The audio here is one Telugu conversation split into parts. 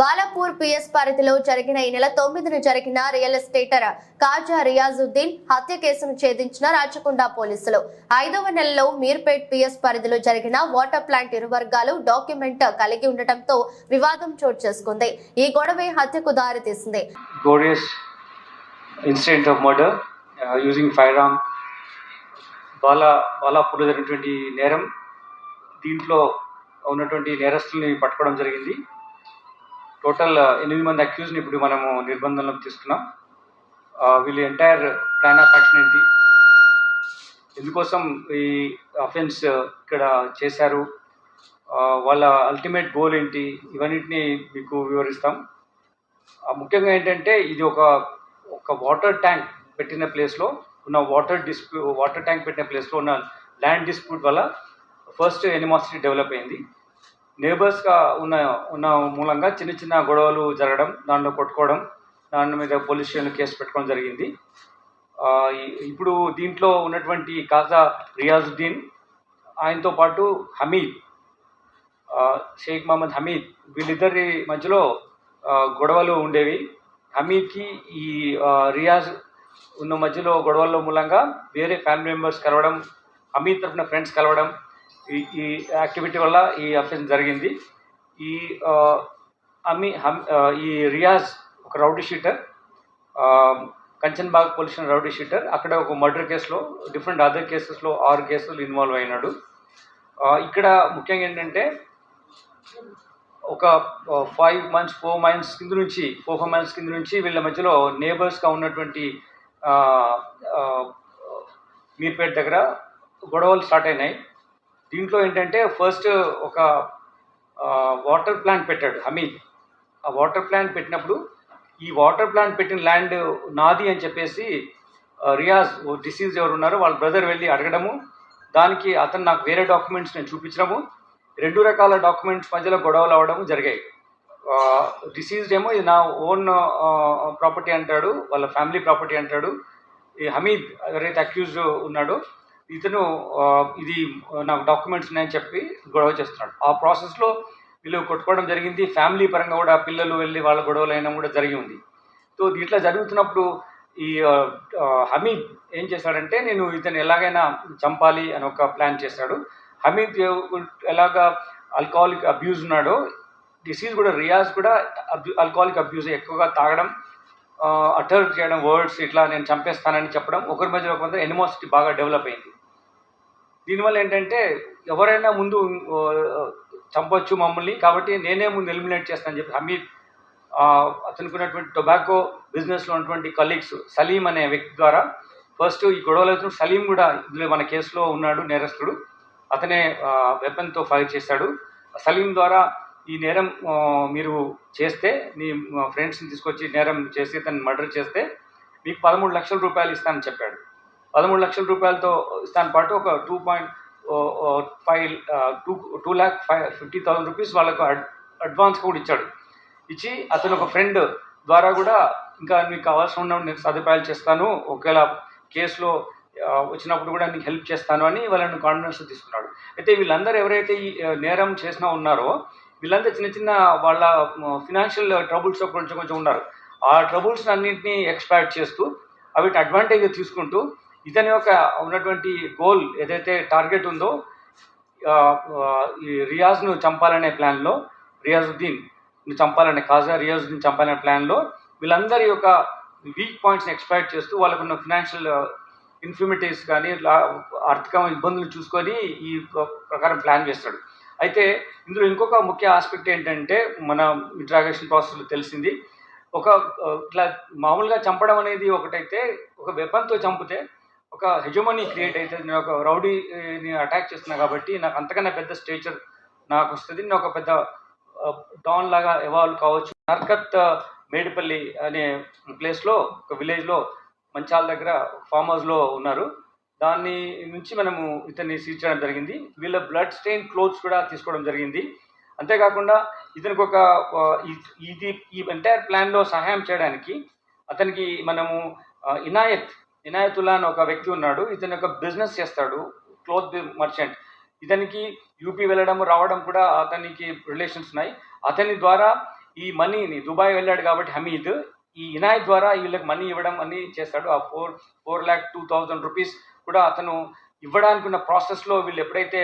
బాలాపూర్ పిఎస్ పరిధిలో జరిగిన ఈ నెల తొమ్మిదిన జరిగిన రియల్ ఎస్టేటర్ కాజా రియాజుద్దీన్ హత్య కేసును ఛేదించిన రాచకొండ పోలీసులు. ఐదవ నెలలో మీర్పేట్ పిఎస్ పరిధిలో జరిగిన వాటర్ ప్లాంట్ ఇరు వర్గాలు డాక్యుమెంట్ కలిగి ఉండటంతో వివాదం చోటు చేసుకుంది. ఈ గొడవే హత్యకు దారితీసింది. Uh, బాలా బాలాపూర్లో జరిగినటువంటి నేరం దీంట్లో ఉన్నటువంటి నేరస్తుల్ని పట్టుకోవడం జరిగింది. టోటల్ ఎనిమిది మంది అక్యూజ్ని ఇప్పుడు మనము నిర్బంధంలోకి తీసుకున్నాం. వీళ్ళు ఎంటైర్ ప్లాన్ ఆఫ్ యాక్షన్ ఏంటి? ఎందుకోసం ఈ అఫెన్స్ ఇక్కడ చేశారు? వాళ్ళ అల్టిమేట్ గోల్ ఏంటి? ఇవన్నిటిని మీకు వివరిస్తాం. ముఖ్యంగా ఏంటంటే ఇది ఒక ఒక వాటర్ ట్యాంక్ పెట్టిన ప్లేస్లో ఉన్న వాటర్ డిస్ప్యూ వాటర్ ట్యాంక్ పెట్టిన ప్లేస్లో ఉన్న ల్యాండ్ డిస్ప్యూట్ వల్ల ఫస్ట్ ఎనిమాసిటీ డెవలప్ అయింది. నేబర్స్గా ఉన్న ఉన్న మూలంగా చిన్న చిన్న గొడవలు జరగడం దాంట్లో కొట్టుకోవడం దాని మీద పోలీస్ స్టేషన్లో కేసు పెట్టుకోవడం జరిగింది. ఇప్పుడు దీంట్లో ఉన్నటువంటి కాజా రియాజుద్దీన్ ఆయనతో పాటు హమీద్ షేక్ మహమ్మద్ హమీద్ వీళ్ళిద్దరి మధ్యలో గొడవలు ఉండేవి. హమీద్కి ఈ రియాజ్ ఉన్న మధ్యలో గొడవల మూలంగా వేరే ఫ్యామిలీ మెంబర్స్ కలవడం హమీద్ తరఫున ఫ్రెండ్స్ కలవడం ఈ ఈ యాక్టివిటీ వల్ల ఈ అఫెన్స్ జరిగింది. ఈ ఆ, హమ్ ఈ రియాజ్ ఒక rowdy sheeter Kanchanbagh police rowdy sheeter. అక్కడ ఒక మర్డర్ కేసులో డిఫరెంట్ అదర్ కేసెస్లో ఆరు కేసులు ఇన్వాల్వ్ అయినాడు. ఇక్కడ ముఖ్యంగా ఏంటంటే ఒక ఫైవ్ మంత్స్ ఫోర్ మంత్స్ కింద నుంచి ఫోర్ ఫైవ్ మంత్స్ కింద నుంచి వీళ్ళ మధ్యలో నేబర్స్గా ఉన్నటువంటి మీర్పేట దగ్గర గొడవలు స్టార్ట్ అయినాయి. దీంట్లో ఏంటంటే ఫస్ట్ ఒక వాటర్ ప్లాంట్ పెట్టాడు హమీద్. ఆ వాటర్ ప్లాంట్ పెట్టినప్పుడు ఈ వాటర్ ప్లాంట్ పెట్టిన ల్యాండ్ నాది అని చెప్పేసి రియాజ్ డిసీజ్ ఎవరు ఉన్నారో వాళ్ళ బ్రదర్ వెళ్ళి అడగడము. దానికి అతను నాకు వేరే డాక్యుమెంట్స్ నేను చూపించడము. రెండు రకాల డాక్యుమెంట్స్ మధ్యలో గొడవలు అవ్వడము జరిగాయి. డిసీజ్డ్ ఏమో ఇది నా ఓన్ ప్రాపర్టీ అంటాడు వాళ్ళ ఫ్యామిలీ ప్రాపర్టీ అంటాడు. ఈ హమీద్ ఎవరైతే అక్యూజ్ ఉన్నాడో ఇతను ఇది నాకు డాక్యుమెంట్స్ ఉన్నాయని చెప్పి గొడవ చేస్తున్నాడు. ఆ ప్రాసెస్లో వీళ్ళు కొట్టుకోవడం జరిగింది. ఫ్యామిలీ పరంగా కూడా పిల్లలు వెళ్ళి వాళ్ళ గొడవలు అయినా కూడా జరిగి ఉంది. సో దీంట్లో జరుగుతున్నప్పుడు ఈ హమీద్ ఏం చేశాడంటే నేను ఇతను ఎలాగైనా చంపాలి అని ఒక ప్లాన్ చేశాడు. హమీద్ ఎలాగా ఆల్కహాలిక్ అబ్యూజ్ ఉన్నాడో డిసీజ్ కూడా రియాజ్ కూడా ఆల్కహాలిక్ అబ్యూజ్ ఎక్కువగా తాగడం అటర్ చేయడం వర్డ్స్ ఇట్లా నేను చంపేస్తానని చెప్పడం ఒకరి మధ్య ఒక మధ్య ఎనిమాసిటీ బాగా డెవలప్ అయింది. దీనివల్ల ఏంటంటే ఎవరైనా ముందు చంపొచ్చు మమ్మల్ని. కాబట్టి నేనే ముందు ఎలిమినేట్ చేస్తానని చెప్పి హమీద్ ఆ, అతనికి ఉన్నటువంటి టొబాకో బిజినెస్లో ఉన్నటువంటి కలీగ్స్ సలీం అనే వ్యక్తి ద్వారా ఫస్ట్ ఈ గొడవలు అవుతున్న సలీం కూడా ఇందులో మన కేసులో ఉన్నాడు నేరస్తుడు. అతనే వెపన్తో ఫైర్ చేశాడు. సలీం ద్వారా ఈ నేరం మీరు చేస్తే మీ ఫ్రెండ్స్ని తీసుకొచ్చి నేరం చేసి తను మర్డర్ చేస్తే మీకు పదమూడు లక్షల రూపాయలు ఇస్తానని చెప్పాడు. పదమూడు లక్షల రూపాయలతో దాని పాటు ఒక two point five two two lakh five fifty thousand rupees వాళ్ళకు అడ్ అడ్వాన్స్ కూడా ఇచ్చాడు. ఇచ్చి అతను ఒక ఫ్రెండ్ ద్వారా కూడా ఇంకా మీకు కావాల్సిన ఉన్నప్పుడు నేను సదుపాయాలు చేస్తాను ఒకవేళ కేసులో వచ్చినప్పుడు కూడా నీకు హెల్ప్ చేస్తాను అని వాళ్ళని కాన్ఫిడెన్స్ తీసుకున్నాడు. అయితే వీళ్ళందరూ ఎవరైతే ఈ నేరం చేసినా ఉన్నారో వీళ్ళంతా చిన్న చిన్న వాళ్ళ ఫినాన్షియల్ ట్రబుల్స్ కొంచెం కొంచెం ఉన్నారు. ఆ ట్రబుల్స్ అన్నింటినీ ఎక్స్పాక్ట్ చేస్తూ అవిటి అడ్వాంటేజ్ తీసుకుంటూ ఇతని యొక్క ఉన్నటువంటి గోల్ ఏదైతే టార్గెట్ ఉందో ఈ రియాజ్ను చంపాలనే ప్లాన్లో రియాజుద్దీన్ చంపాలనే కాజా రియాజుద్దీన్ చంపాలనే ప్లాన్లో వీళ్ళందరి యొక్క వీక్ పాయింట్స్ని ఎక్స్పైర్ చేస్తూ వాళ్ళకున్న ఫినాన్షియల్ ఇన్ఫర్మిటీస్ కానీ ఆర్థిక ఇబ్బందులు చూసుకొని ఈ ప్రకారం ప్లాన్ చేస్తాడు. అయితే ఇందులో ఇంకొక ముఖ్య ఆస్పెక్ట్ ఏంటంటే మన ఇంట్రాగేషన్ ప్రాసెస్లో తెలిసింది. ఒక ఇట్లా మామూలుగా చంపడం అనేది ఒకటైతే ఒక వెపన్తో చంపితే ఒక హెజమనీ క్రియేట్ అవుతుంది నేను ఒక రౌడీని అటాక్ చేస్తున్నా కాబట్టి నాకు అంతకన్నా పెద్ద స్టేచర్ నాకు వస్తుంది. నేను ఒక పెద్ద డాన్ లాగా ఎవాల్వ్ కావచ్చు. నర్కత్ మేడిపల్లి అనే ప్లేస్లో ఒక విలేజ్లో మంచాల దగ్గర ఫామ్ హౌస్లో ఉన్నారు. దాన్ని నుంచి మనము ఇతన్ని సీజ్ చేయడం జరిగింది. వీళ్ళ బ్లడ్ స్టెయిన్ క్లోత్స్ కూడా తీసుకోవడం జరిగింది. అంతేకాకుండా ఇతనికి ఒక ఇది ఈ ఎంటైర్ ప్లాన్లో సహాయం చేయడానికి అతనికి మనము ఇనాయత్ ఇనాయతుల్లా అని ఒక వ్యక్తి ఉన్నాడు. ఇతను ఒక బిజినెస్ చేస్తాడు. Cloth merchant. ఇతనికి యూపీ వెళ్ళడం రావడం కూడా అతనికి రిలేషన్స్ ఉన్నాయి. అతని ద్వారా ఈ మనీని దుబాయ్ వెళ్ళాడు కాబట్టి హమీద్. ఈ ఇనాయత్ ద్వారా వీళ్ళకి మనీ ఇవ్వడం అని చేస్తాడు. ఆ four four lakh two thousand rupees కూడా అతను ఇవ్వడానికి ఉన్న ప్రాసెస్లో వీళ్ళు ఎప్పుడైతే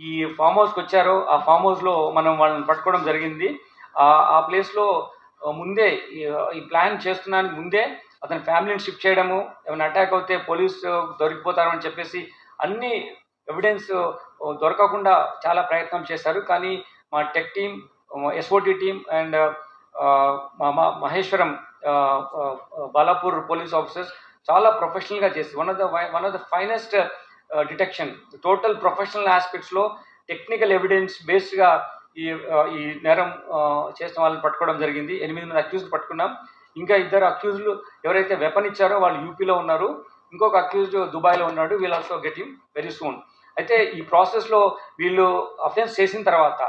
ఈ ఫామ్ హౌస్కి వచ్చారో ఆ ఫామ్ హౌస్లో మనం వాళ్ళని పట్టుకోవడం జరిగింది. ఆ ప్లేస్లో ముందే ఈ- ఈ ప్లాన్ చేస్తున్నానికి ముందే అతని ఫ్యామిలీని షిఫ్ట్ చేయడము ఏమైనా అటాక్ అవుతే పోలీస్ దొరికిపోతారని చెప్పేసి అన్ని ఎవిడెన్స్ దొరకకుండా చాలా ప్రయత్నం చేశారు. కానీ మా tech team SOT team and మా మా- మహేశ్వరం బాలాపూర్ పోలీస్ ఆఫీసర్స్ చాలా ప్రొఫెషనల్గా చేసి one of the one of the finest detection total professional ఆస్పెక్ట్స్లో technical evidence బేస్డ్గా ఈ ఈ నేరం చేసిన వాళ్ళని పట్టుకోవడం జరిగింది. ఎనిమిది మంది అక్యూజ్డ్ పట్టుకున్నాం. ఇంకా ఇద్దరు అక్యూజ్లు ఎవరైతే వెపన్ ఇచ్చారో వాళ్ళు యూపీలో ఉన్నారు. ఇంకొక అక్యూజ్డ్ దుబాయ్లో ఉన్నాడు. We'll also get him very soon అయితే ఈ ప్రాసెస్లో వీళ్ళు అఫెన్స్ చేసిన తర్వాత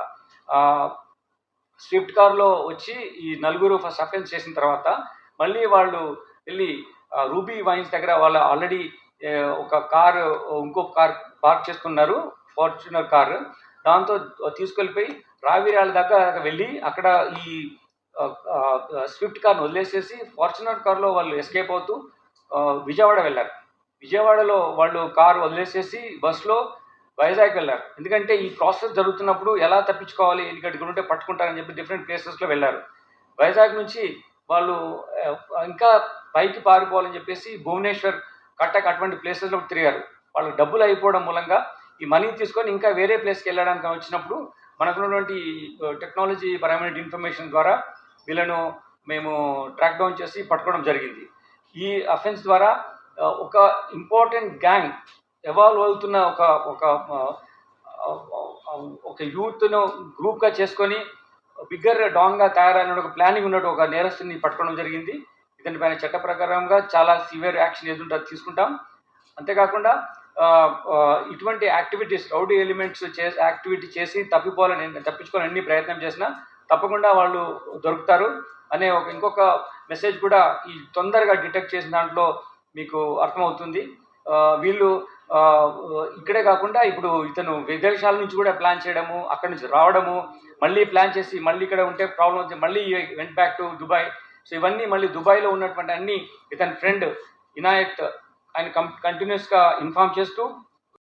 స్విఫ్ట్ కార్లో వచ్చి ఈ నలుగురు ఫస్ట్ అఫెన్స్ చేసిన తర్వాత మళ్ళీ వాళ్ళు వెళ్ళి రూబీ వైన్స్ దగ్గర వాళ్ళు ఆల్రెడీ ఒక కార్ ఇంకో కార్ పార్క్ చేసుకున్నారు. Fortuner car. దాంతో తీసుకెళ్ళిపోయి రావిరాల దగ్గర వెళ్ళి అక్కడ ఈ స్విఫ్ట్ కార్ను వదిలేసేసి ఫార్చునర్ కార్లో వాళ్ళు ఎస్కేప్ అవుతూ విజయవాడ వెళ్ళారు. విజయవాడలో వాళ్ళు కారు వదిలేసేసి బస్సులో వైజాగ్ వెళ్ళారు. ఎందుకంటే ఈ ప్రాసెస్ జరుగుతున్నప్పుడు ఎలా తప్పించుకోవాలి ఎందుకంటే ఇక్కడ ఉంటే పట్టుకుంటారని చెప్పి డిఫరెంట్ ప్లేసెస్లో వెళ్ళారు. వైజాగ్ నుంచి వాళ్ళు ఇంకా పైకి పారిపోవాలని చెప్పేసి భువనేశ్వర్ కట్టక్ అటువంటి ప్లేసెస్లో తిరిగారు. వాళ్ళు డబ్బులు అయిపోవడం మూలంగా ఈ మనీ తీసుకొని ఇంకా వేరే ప్లేస్కి వెళ్ళడానికి వచ్చినప్పుడు మనకున్నటువంటి టెక్నాలజీ పరమైన ఇన్ఫర్మేషన్ ద్వారా వీళ్ళను మేము ట్రాక్ డౌన్ చేసి పట్టుకోవడం జరిగింది. ఈ అఫెన్స్ ద్వారా ఒక ఇంపార్టెంట్ గ్యాంగ్ ఎవాల్వ్ అవుతున్న ఒక ఒక ఒక యూత్ను గ్రూప్గా చేసుకొని బిగ్గర్ డాన్గా తయారైన ఒక ప్లానింగ్ ఉన్నట్టు ఒక నేరస్తుని పట్టుకోవడం జరిగింది. ఇతని పైన చట్ట ప్రకారంగా చాలా సివియర్ యాక్షన్ ఏదుంటే తీసుకుంటాం. అంతేకాకుండా ఇటువంటి యాక్టివిటీస్ రౌడీ ఎలిమెంట్స్ చే యాక్టివిటీ చేసి తప్పిపోవాలని తప్పించుకోవాలని అన్ని ప్రయత్నం చేసినా తప్పకుండా వాళ్ళు దొరుకుతారు. అనే ఒక ఇంకొక మెసేజ్ కూడా ఈ తొందరగా డిటెక్ట్ చేసిన దాంట్లో మీకు అర్థమవుతుంది. వీళ్ళు ఇక్కడే కాకుండా ఇప్పుడు ఇతను విదేశాల నుంచి కూడా ప్లాన్ చేయడము అక్కడి నుంచి రావడము మళ్ళీ ప్లాన్ చేసి మళ్ళీ ఇక్కడ ఉంటే ప్రాబ్లం వచ్చి మళ్ళీ went back to Dubai so ఇవన్నీ మళ్ళీ దుబాయ్లో ఉన్నటువంటి అన్ని ఇతని ఫ్రెండ్ ఇనాయత్ ఆయన కం కంటిన్యూస్గా ఇన్ఫామ్ చేస్తూ